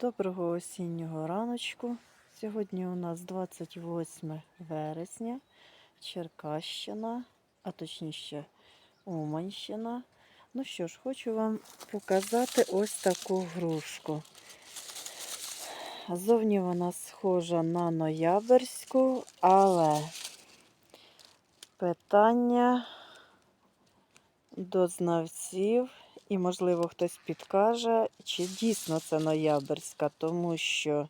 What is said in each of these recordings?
Доброго осіннього раночку. Сьогодні у нас 28 вересня, Черкащина, а точніше Уманщина. Ну що ж, хочу вам показати ось таку грушку. Зовні вона схожа на ноябрьську, але питання до знавців, і, можливо, хтось підкаже, чи дійсно це ноябрьська, тому що е,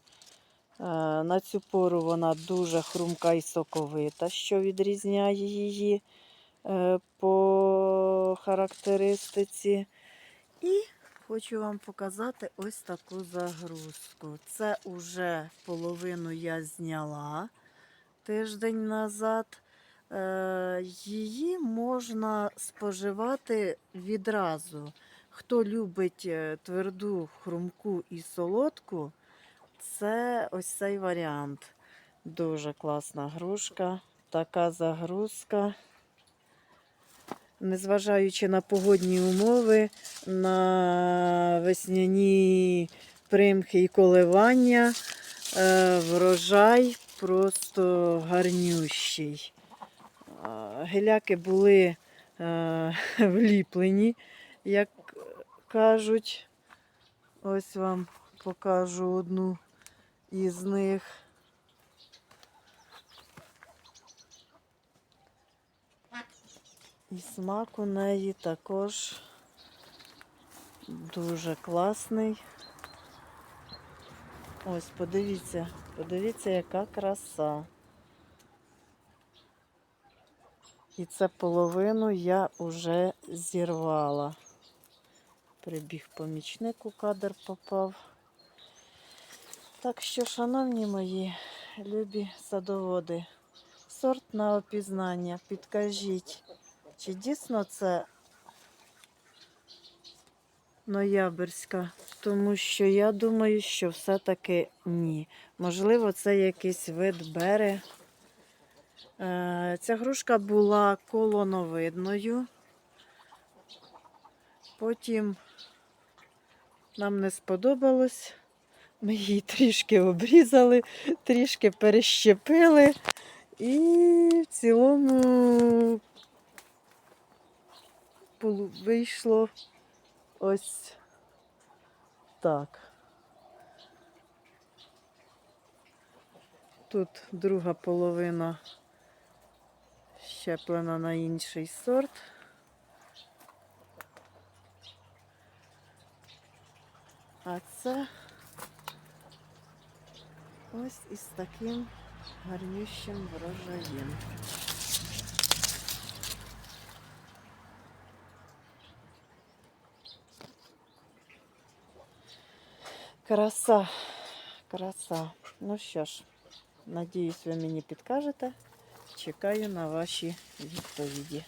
на цю пору вона дуже хрумка і соковита, що відрізняє її е, по характеристиці. І хочу вам показати ось таку загрузку. Це уже половину я зняла тиждень назад. Е, Її можна споживати відразу. Хто любить е, тверду, хрумку і солодку, це ось цей варіант. Дуже класна грушка, така загрузка. Незважаючи на погодні умови, на весняні примхи і коливання, е, врожай просто гарнющий. Геляки були е, вліплені, як кажуть. Ось вам покажу одну із них. І смак у неї також дуже класний. Ось, подивіться, подивіться, яка краса. І це половину я вже зірвала. Прибіг помічник у кадр попав. Так що, шановні мої любі садоводи, сорт на опізнання, підкажіть, чи дійсно це ноябрьська? Тому що я думаю, що все-таки ні. Можливо, це якийсь вид бери. Е, Ця грушка була колоновидною. Потім нам не сподобалось. Ми її трішки обрізали, трішки перещепили. І в цілому вийшло ось так. Тут друга половина щеплена на інший сорт. А це ось із таким гарнющим врожаєм. Краса, краса. Ну що ж, надіюсь, ви мені підкажете. Чекаю на ваші відповіді.